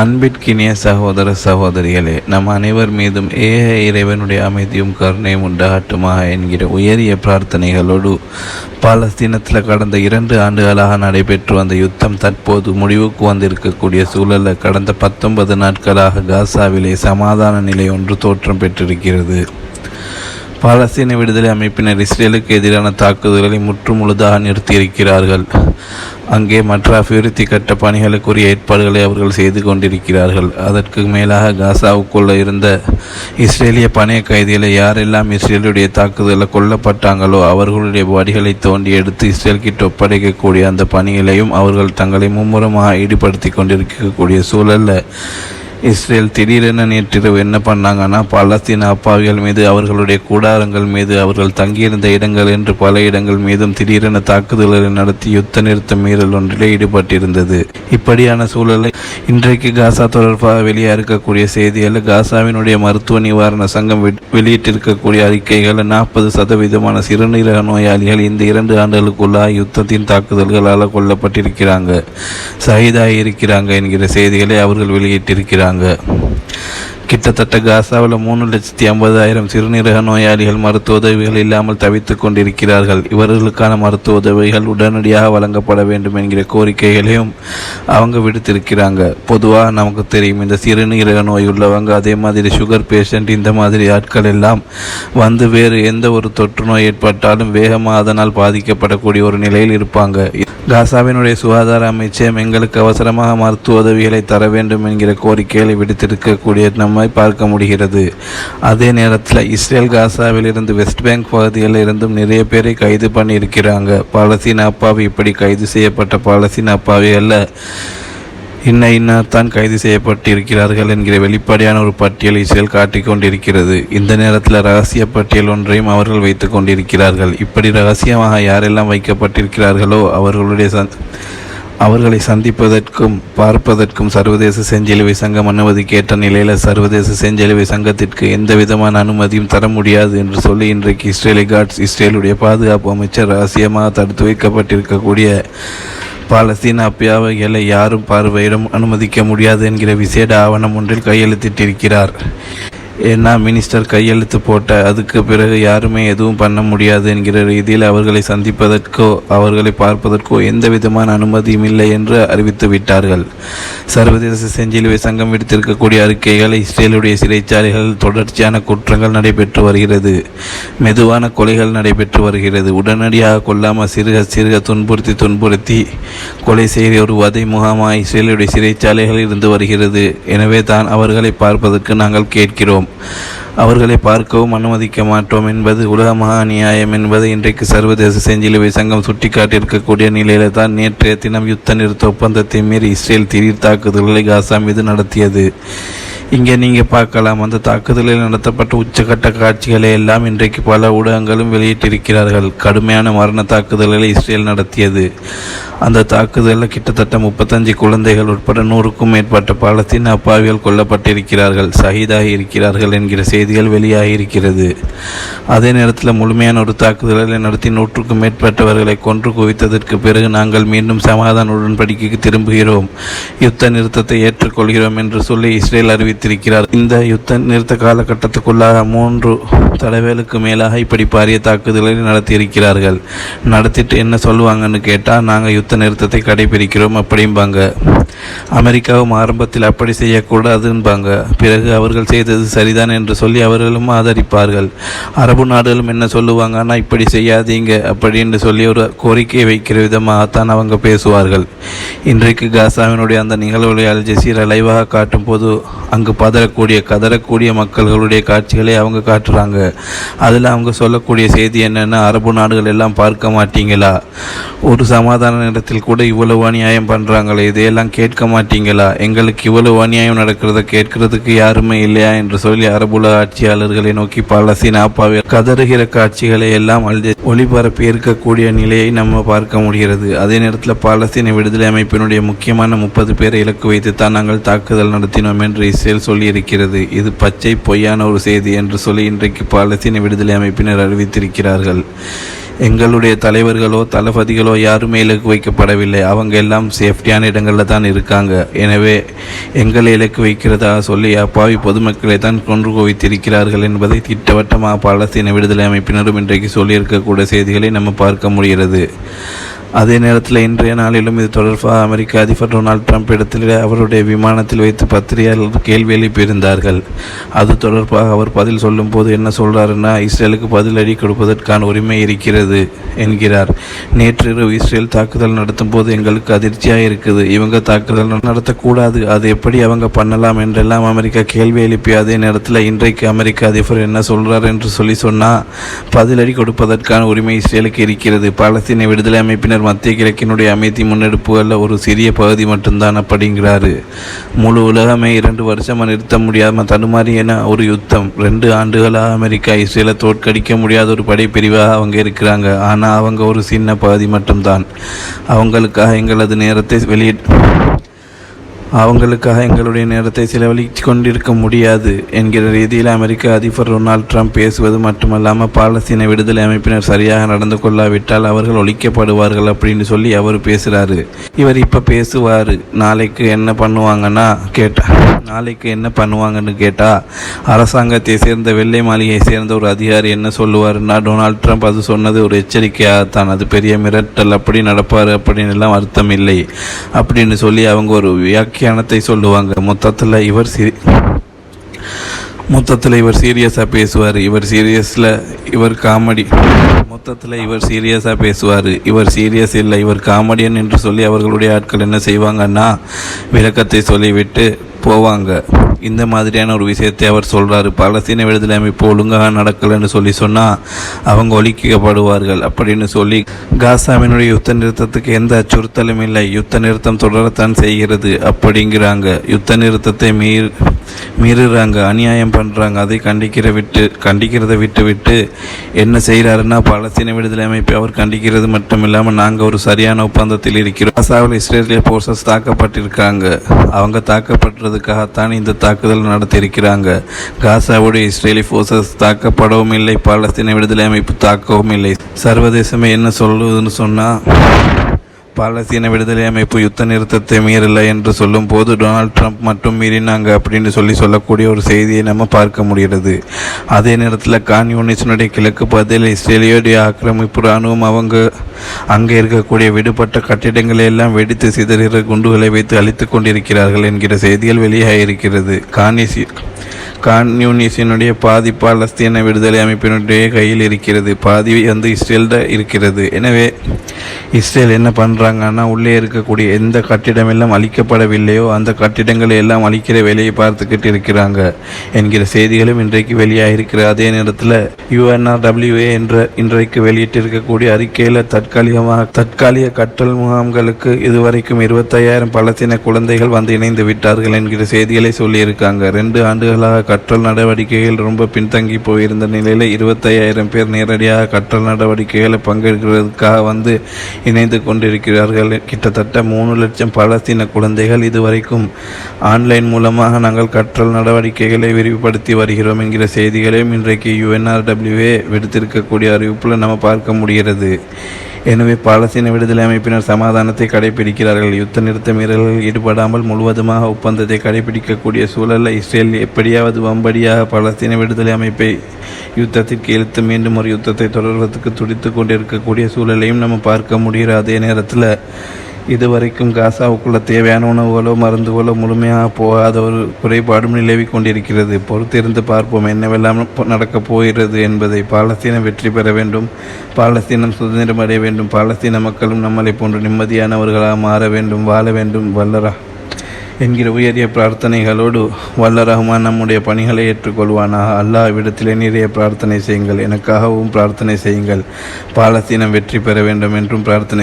அன்பிற்கினிய சகோதர சகோதரிகளே நம் அனைவர் மீதும் ஏக இறைவனுடைய அமைதியும் கருணையும் உண்டாகட்டுமாக என்கிற உயரிய பிரார்த்தனைகளோடு பாலஸ்தீனத்தில் கடந்த இரண்டு ஆண்டுகளாக நடைபெற்று வந்த யுத்தம் தற்போது முடிவுக்கு வந்திருக்கக்கூடிய சூழலில் கடந்த பத்தொன்பது நாட்களாக காசாவிலே சமாதான நிலை ஒன்று தோற்றம் பெற்றிருக்கிறது. பாலஸ்தீன விடுதலை அமைப்பினர் இஸ்ரேலுக்கு எதிரான தாக்குதல்களை முற்றுமுழுதாக நிறுத்தியிருக்கிறார்கள். அங்கே மற்ற அபிவிருத்தி கட்ட பணிகளுக்குரிய ஏற்பாடுகளை அவர்கள் செய்து கொண்டிருக்கிறார்கள். அதற்கு மேலாக காசாவுக்குள்ள இருந்த இஸ்ரேலிய பணைய கைதிகளை யாரெல்லாம் இஸ்ரேலுடைய தாக்குதலில் கொல்லப்பட்டாங்களோ அவர்களுடைய பாடிகளை தோண்டி எடுத்து இஸ்ரேல்கிட்ட ஒப்படைக்கக்கூடிய அந்த பணிகளையும் அவர்கள் தங்களை மும்முரமாக ஈடுபடுத்தி கொண்டிருக்கக்கூடிய சூழலில் இஸ்ரேல் திடீரென நேற்றிரவு என்ன பண்ணாங்கன்னா பாலஸ்தீன அப்பாவிகள் மீது அவர்களுடைய கூடாரங்கள் மீது அவர்கள் தங்கியிருந்த இடங்கள் என்று பல இடங்கள் மீதும் திடீரென தாக்குதல்களை நடத்தி யுத்த நிறுத்த மீறல் ஒன்றிலே ஈடுபட்டிருந்தது. இப்படியான சூழலை இன்றைக்கு காசா தொடர்பாக வெளியாக இருக்கக்கூடிய செய்திகள் காசாவினுடைய மருத்துவ நிவாரண சங்கம் வெளியிட்டிருக்கக்கூடிய அறிக்கைகள் நாற்பது சதவீதமான சிறுநீரக நோயாளிகள் இந்த இரண்டு ஆண்டுகளுக்குள்ளாக யுத்தத்தின் தாக்குதல்களால் கொல்லப்பட்டிருக்கிறாங்க. சகிதாகி இருக்கிறாங்க என்கிற செய்திகளை அவர்கள் வெளியிட்டிருக்கிறாங்க. 对。கிட்டத்தட்ட காசாவில் மூணு லட்சத்தி ஐம்பதாயிரம் சிறுநீரக நோயாளிகள் மருத்துவ உதவிகள் இல்லாமல் தவித்துக் கொண்டிருக்கிறார்கள். இவர்களுக்கான மருத்துவ உதவிகள் உடனடியாக வழங்கப்பட வேண்டும் என்கிற கோரிக்கைகளையும் அவங்க விடுத்திருக்கிறாங்க. பொதுவாக நமக்கு தெரியும் இந்த சிறுநீரக நோய் உள்ளவங்க அதே மாதிரி சுகர் பேஷண்ட் இந்த மாதிரி ஆட்கள் எல்லாம் வந்து வேறு எந்த ஒரு தொற்று நோய் ஏற்பட்டாலும் வேகமாக அதனால் பாதிக்கப்படக்கூடிய ஒரு நிலையில் இருப்பாங்க. காசாவினுடைய சுகாதார அமைச்சகம் எங்களுக்கு அவசரமாக மருத்துவ உதவிகளை தர வேண்டும் என்கிற கோரிக்கைகளை விடுத்திருக்கக்கூடிய நம் நம்மை பார்க்க முடிகிறது. அதே நேரத்தில் இஸ்ரேல் காசாவில் இருந்து வெஸ்ட் பேங்க் பகுதிகளில் இருந்தும் நிறைய பேரை கைது பண்ணியிருக்கிறாங்க. பாலஸ்தீன அப்பாவி இப்படி கைது செய்யப்பட்ட பாலஸ்தீன அப்பாவி அல்ல. இன்ன இன்னார்தான் கைது செய்யப்பட்டிருக்கிறார்கள் என்கிற வெளிப்படையான ஒரு பட்டியல் இஸ்ரேல் காட்டிக் கொண்டிருக்கிறது. இந்த நேரத்தில் ரகசிய பட்டியல் ஒன்றையும் அவர்கள் வைத்துக் கொண்டிருக்கிறார்கள். இப்படி ரகசியமாக யாரெல்லாம் வைக்கப்பட்டிருக்கிறார்களோ அவர்களுடைய சந் அவர்களை சந்திப்பதற்கும் பார்ப்பதற்கும் சர்வதேச செஞ்சிலுவை சங்கம் அனுமதி கேட்ட நிலையில் சர்வதேச செஞ்சிலுவை சங்கத்திற்கு எந்த விதமான அனுமதியும் தர முடியாது என்று சொல்லி இன்றைக்கு இஸ்ரேலி காட்ஸ் இஸ்ரேலுடைய பாதுகாப்பு அமைச்சர் ரகசியமாக தடுத்து வைக்கப்பட்டிருக்கக்கூடிய பாலஸ்தீன அப்பியாவைகளை யாரும் பார்வையிடம் அனுமதிக்க முடியாது என்கிற விசேட ஆவணம் ஒன்றில் கையெழுத்திட்டிருக்கிறார். ஏன்னா மினிஸ்டர் கையெழுத்து போட்ட அதுக்கு பிறகு யாருமே எதுவும் பண்ண முடியாது என்கிற ரீதியில் அவர்களை சந்திப்பதற்கோ அவர்களை பார்ப்பதற்கோ எந்த விதமான அனுமதியும் இல்லை என்று அறிவித்து விட்டார்கள். சர்வதேச செஞ்சிலுவை சங்கம் விடுத்திருக்கக்கூடிய அறிக்கைகள் இஸ்ரேலுடைய சிறைச்சாலைகள் தொடர்ச்சியான குற்றங்கள் நடைபெற்று வருகிறது. மெதுவான கொலைகள் நடைபெற்று வருகிறது. உடனடியாக கொல்லாமல் சிறுக சிறுக துன்புறுத்தி துன்புறுத்தி கொலை செய்கிற ஒரு வதை முகாமாக இஸ்ரேலுடைய சிறைச்சாலைகள் இருந்து வருகிறது. எனவே தான் அவர்களை பார்ப்பதற்கு நாங்கள் கேட்கிறோம். அவர்களை பார்க்கவும் அனுமதிக்க மாட்டோம் என்பது உலக மகா நியாயம் என்பதை இன்றைக்கு சர்வதேச செஞ்சிலுவை சங்கம் சுட்டிக்காட்டியிருக்கக்கூடிய நிலையில தான் நேற்றைய தினம் யுத்த நிறுத்த ஒப்பந்தத்தை மீறி இஸ்ரேல் திடீர் தாக்குதல்களை காசா மீது நடத்தியது. இங்கே நீங்கள் பார்க்கலாம் அந்த தாக்குதலில் நடத்தப்பட்ட உச்சகட்ட காட்சிகளை எல்லாம் இன்றைக்கு பல ஊடகங்களும் வெளியிட்டிருக்கிறார்கள். கடுமையான மரண தாக்குதல்களை இஸ்ரேல் நடத்தியது. அந்த தாக்குதலில் கிட்டத்தட்ட முப்பத்தஞ்சு குழந்தைகள் உட்பட நூறுக்கும் மேற்பட்ட பாலத்தின் அப்பாவிகள் கொல்லப்பட்டிருக்கிறார்கள். சகிதாகி இருக்கிறார்கள் என்கிற செய்திகள் வெளியாகி இருக்கிறது அதே நேரத்தில் முழுமையான ஒரு தாக்குதலை நடத்தி நூற்றுக்கும் மேற்பட்டவர்களை கொன்று குவித்ததற்கு பிறகு நாங்கள் மீண்டும் சமாதான உடன்படிக்கைக்கு திரும்புகிறோம். யுத்த நிறுத்தத்தை ஏற்றுக்கொள்கிறோம் என்று சொல்லி இஸ்ரேல் அறிவித்திருக்கிறார் இந்த யுத்த நிறுத்த காலகட்டத்துக்குள்ளாக மூன்று தடவைகளுக்கு மேலாக இப்படி பாரிய தாக்குதல்களை நடத்தியிருக்கிறார்கள். நடத்திட்டு என்ன சொல்லுவாங்கன்னு கேட்டால் நாங்கள் யுத்த நிறுத்தத்தை கடைபிடிக்கிறோம் அப்படிம்பாங்க. அமெரிக்காவும் ஆரம்பத்தில் அப்படி செய்யக்கூடாதுன்பாங்க. பிறகு அவர்கள் செய்தது சரிதான் என்று சொல்லி அவர்களும் ஆதரிப்பார்கள். அரபு நாடுகளும் என்ன சொல்லுவாங்கன்னா இப்படி செய்யாதீங்க அப்படின்னு சொல்லி ஒரு கோரிக்கை வைக்கிற விதமாகத்தான் அவங்க பேசுவார்கள். இன்றைக்கு காசாவினுடைய அந்த நிகழ்வுகளை அல் லைவாக காட்டும் போது அங்கு பதறக்கூடிய கதறக்கூடிய மக்கள்களுடைய காட்சிகளை அவங்க காட்டுறாங்க. அதில் அவங்க சொல்லக்கூடிய செய்தி என்னென்னா அரபு நாடுகள் எல்லாம் பார்க்க மாட்டீங்களா? ஒரு சமாதான நேரத்தில் கூட இவ்வளவு அநியாயம் பண்ணுறாங்களே இதையெல்லாம் கேட்க மாட்டீங்களா? எங்களுக்கு இவ்வளவு அநியாயம் நடக்கிறத கேட்கறதுக்கு யாருமே இல்லையா? என்று சொல்லி அரபுல ஆட்சியாளர்களை நோக்கி பாலஸ்தீன ஆப்பாவில் கதறுகிற காட்சிகளை எல்லாம் அல்ஜ ஒளிபரப்பி இருக்கக்கூடிய நிலையை நம்ம பார்க்க முடிகிறது. அதே நேரத்தில் பாலஸ்தீன விடுதலை அமைப்பினுடைய முக்கியமான முப்பது பேரை இலக்கு வைத்து தான் நாங்கள் தாக்குதல் நடத்தினோம் என்று இஸ்ரேல் சொல்லியிருக்கிறது. இது பச்சை பொய்யான ஒரு செய்தி என்று சொல்லி இன்றைக்கு பாலஸ்தீன விடுதலை அமைப்பினர் அறிவித்திருக்கிறார்கள். எங்களுடைய தலைவர்களோ தளபதிகளோ யாருமே இலக்கு வைக்கப்படவில்லை. அவங்க எல்லாம் சேஃப்டியான இடங்களில் தான் இருக்காங்க. எனவே எங்களை இலக்கு வைக்கிறதா சொல்லி அப்பாவி பொதுமக்களை தான் கொன்று குவித்திருக்கிறார்கள் என்பதை திட்டவட்டமாக பாலஸ்தீன விடுதலை அமைப்பினரும் இன்றைக்கு சொல்லியிருக்கக்கூடிய செய்திகளை நம்ம பார்க்க முடிகிறது. அதே நேரத்தில் இன்றைய நாளிலும் இது தொடர்பாக அமெரிக்க அதிபர் டொனால்ட் ட்ரம்ப் இடத்தில் அவருடைய விமானத்தில் வைத்து பத்திரிகையாளர் கேள்வி எழுப்பியிருந்தார்கள். அது தொடர்பாக அவர் பதில் சொல்லும்போது என்ன சொல்றாருன்னா இஸ்ரேலுக்கு பதிலடி கொடுப்பதற்கான உரிமை இருக்கிறது என்கிறார். நேற்றிரவு இஸ்ரேல் தாக்குதல் நடத்தும் போது எங்களுக்கு அதிர்ச்சியாக இருக்குது. இவங்க தாக்குதல் நடத்தக்கூடாது. அது எப்படி அவங்க பண்ணலாம் என்றெல்லாம் அமெரிக்கா கேள்வி எழுப்பி அதே நேரத்தில் இன்றைக்கு அமெரிக்க அதிபர் என்ன சொல்றார் என்று சொல்லி சொன்னால் பதிலடி கொடுப்பதற்கான உரிமை இஸ்ரேலுக்கு இருக்கிறது. பாலஸ்தீன விடுதலை அமைப்பினர் மத்திய கிழக்கினுடைய அமைதி முன்னெடுப்புகளில் ஒரு சிறிய பகுதி மட்டும்தான் அப்படிங்கிறாரு. முழு உலகமே இரண்டு வருஷமாக நிறுத்த முடியாமல் தடுமாறியன ஒரு யுத்தம். ரெண்டு ஆண்டுகளாக அமெரிக்கா இஸ்ரேலை தோற்கடிக்க முடியாத ஒரு படைப்பிரிவாக அவங்க இருக்கிறாங்க. ஆனால் அவங்க ஒரு சின்ன பகுதி மட்டும்தான். அவங்களுக்காக எங்களது நேரத்தை வெளியிட்டு அவங்களுக்காக எங்களுடைய நேரத்தை செலவழித்து கொண்டிருக்க முடியாது என்கிற ரீதியில் அமெரிக்க அதிபர் டொனால்ட் ட்ரம்ப் பேசுவது மட்டுமல்லாமல் பாலஸ்தீன விடுதலை அமைப்பினர் சரியாக நடந்து கொள்ளாவிட்டால் அவர்கள் ஒழிக்கப்படுவார்கள் அப்படின்னு சொல்லி அவர் பேசுகிறாரு இவர் இப்போ பேசுவார். நாளைக்கு என்ன பண்ணுவாங்கன்னா கேட்டா நாளைக்கு என்ன பண்ணுவாங்கன்னு கேட்டால் அரசாங்கத்தை சேர்ந்த வெள்ளை மாளிகையை சேர்ந்த ஒரு அதிகாரி என்ன சொல்லுவார்னா டொனால்ட் ட்ரம்ப் அது சொன்னது ஒரு எச்சரிக்கையாகத்தான். அது பெரிய மிரட்டல். அப்படி நடப்பார் அப்படின்னு எல்லாம் அர்த்தம் இல்லை. அப்படின்னு சொல்லி அவங்க ஒரு வியாக்கியானத்தை சொல்லுவாங்க. மொத்தத்தில் இவர் சி மொத்தத்தில் இவர் சீரியஸாக பேசுவார். இவர் சீரியஸில் இவர் காமெடி மொத்தத்தில் இவர் சீரியஸாக பேசுவார். இவர் சீரியஸ் இல்லை இவர் காமெடியன் என்று சொல்லி அவர்களுடைய ஆட்கள் என்ன செய்வாங்கன்னா விளக்கத்தை சொல்லிவிட்டு போவாங்க. இந்த மாதிரியான ஒரு விஷயத்தை அவர் சொல்கிறாரு பாலஸ்தீன விடுதலை அமைப்பு ஒழுங்காக நடக்கலைன்னு சொல்லி சொன்னால் அவங்க ஒழிக்கப்படுவார்கள் அப்படின்னு சொல்லி காசாவினுடைய யுத்த நிறுத்தத்துக்கு எந்த அச்சுறுத்தலும் இல்லை. யுத்த நிறுத்தம் தொடரத்தான் செய்கிறது அப்படிங்கிறாங்க. யுத்த நிறுத்தத்தை மீறி மீறுறாங்க அநியாயம் பண்ணுறாங்க அதை கண்டிக்கிற விட்டு கண்டிக்கிறதை விட்டு விட்டு என்ன செய்கிறாருன்னா பலஸ்தீன விடுதலை அமைப்பை அவர் கண்டிக்கிறது மட்டும் இல்லாமல் நாங்கள் ஒரு சரியான ஒப்பந்தத்தில் இருக்கிறோம். காசாவில் இஸ்ரேலிய போர்சஸ் தாக்கப்பட்டிருக்காங்க. அவங்க தாக்கப்பட்டதுக்காகத்தான் இந்த தாக்குதல் நடத்தியிருக்கிறாங்க. காசாவுடைய இஸ்ரேலி போர்சஸ் தாக்கப்படவும் இல்லை பலஸ்தீன விடுதலை அமைப்பு தாக்கவும் இல்லை. சர்வதேசமே என்ன சொல்லுதுன்னு சொன்னால் பாலஸ்தீன விடுதலை அமைப்பு யுத்த நிறுத்தத்தை மீறல என்று சொல்லும் போது டொனால்ட் ட்ரம்ப் மட்டும் மீறினாங்க அப்படின்னு சொல்லி சொல்லக்கூடிய ஒரு செய்தியை நம்ம பார்க்க முடிகிறது. அதே நேரத்தில் கான்யூனிஸ்டனுடைய கிழக்கு பகுதியில் இஸ்ரேலியோடைய ஆக்கிரமிப்பு இராணுவம் அவங்க அங்கே இருக்கக்கூடிய விடுபட்ட கட்டிடங்களை எல்லாம் வெடித்து சிதறிற குண்டுகளை வைத்து அழித்து கொண்டிருக்கிறார்கள் என்கிற செய்திகள் வெளியாக இருக்கிறது. கான் கான்யூனிஸினுடைய பாதி பாலஸ்தீன விடுதலை அமைப்பினுடைய கையில் இருக்கிறது பாதி வந்து இஸ்ரேல்ட இருக்கிறது. எனவே இஸ்ரேல் என்ன பண்ணுறாங்கன்னா உள்ளே இருக்கக்கூடிய எந்த கட்டிடம் எல்லாம் அழிக்கப்படவில்லையோ அந்த கட்டிடங்களை எல்லாம் அழிக்கிற வேலையை பார்த்துக்கிட்டு இருக்கிறாங்க என்கிற செய்திகளும் இன்றைக்கு வெளியாகிருக்கிற அதே நேரத்தில் யுஎன்ஆர்டபிள்யூஏ என்ற இன்றைக்கு வெளியிட்டிருக்கக்கூடிய அறிக்கையில் தற்காலிகமாக தற்காலிக கற்றல் முகாம்களுக்கு இதுவரைக்கும் இருபத்தையாயிரம் பலஸ்தீன குழந்தைகள் வந்து இணைந்து விட்டார்கள் என்கிற செய்திகளை சொல்லியிருக்காங்க. ரெண்டு ஆண்டுகளாக கற்றல் நடவடிக்கைகள் ரொம்ப பின்தங்கி போயிருந்த நிலையில் இருபத்தையாயிரம் பேர் நேரடியாக கற்றல் நடவடிக்கைகளை பங்கெடுக்கிறதுக்காக வந்து இணைந்து கொண்டிருக்கிறார்கள். கிட்டத்தட்ட மூணு லட்சம் பலஸ்தீன குழந்தைகள் இதுவரைக்கும் ஆன்லைன் மூலமாக நாங்கள் கற்றல் நடவடிக்கைகளை விரிவுபடுத்தி வருகிறோம் என்கிற செய்திகளையும் இன்றைக்கு யுஎன்ஆர்டபிள்யூஏ விடுத்திருக்கக்கூடிய அறிவிப்பில் நம்ம பார்க்க முடிகிறது. எனவே பாலஸ்தீன விடுதலை அமைப்பினர் சமாதானத்தை கடைபிடிக்கிறார்கள். யுத்த நிறுத்த மீறல்களில் ஈடுபடாமல் முழுவதுமாக ஒப்பந்தத்தை கடைபிடிக்கக்கூடிய சூழலில் இஸ்ரேல் எப்படியாவது வம்படியாக பாலஸ்தீன விடுதலை அமைப்பை யுத்தத்திற்கு இழுத்து மீண்டும் ஒரு யுத்தத்தை தொடர்வதற்கு துடித்து கொண்டிருக்கக்கூடிய சூழலையும் நம்ம பார்க்க முடிகிற அதே நேரத்தில் இதுவரைக்கும் காசாவுக்குள்ள தேவையான உணவுகளோ மருந்துகளோ முழுமையாக போகாத ஒரு குறைபாடும் நிலவி கொண்டிருக்கிறது. பொறுத்திருந்து பார்ப்போம் என்னவெல்லாம் நடக்கப் போகிறது என்பதை. பாலஸ்தீனம் வெற்றி பெற வேண்டும். பாலஸ்தீனம் சுதந்திரம் அடைய வேண்டும். பாலஸ்தீன மக்களும் நம்மளை போன்று நிம்மதியானவர்களாக மாற வேண்டும் வாழ வேண்டும். வல்லரா என்கிற உயரிய பிரார்த்தனைகளோடு வல்ல ரஹ்மான் நம்முடைய பணிகளை ஏற்றுக்கொள்வானாக. அல்லாஹ்விடத்திலே நிறைய பிரார்த்தனை செய்யுங்கள். எனக்காகவும் பிரார்த்தனை செய்யுங்கள். பாலஸ்தீனம் வெற்றி பெற வேண்டும் என்றும் பிரார்த்தனை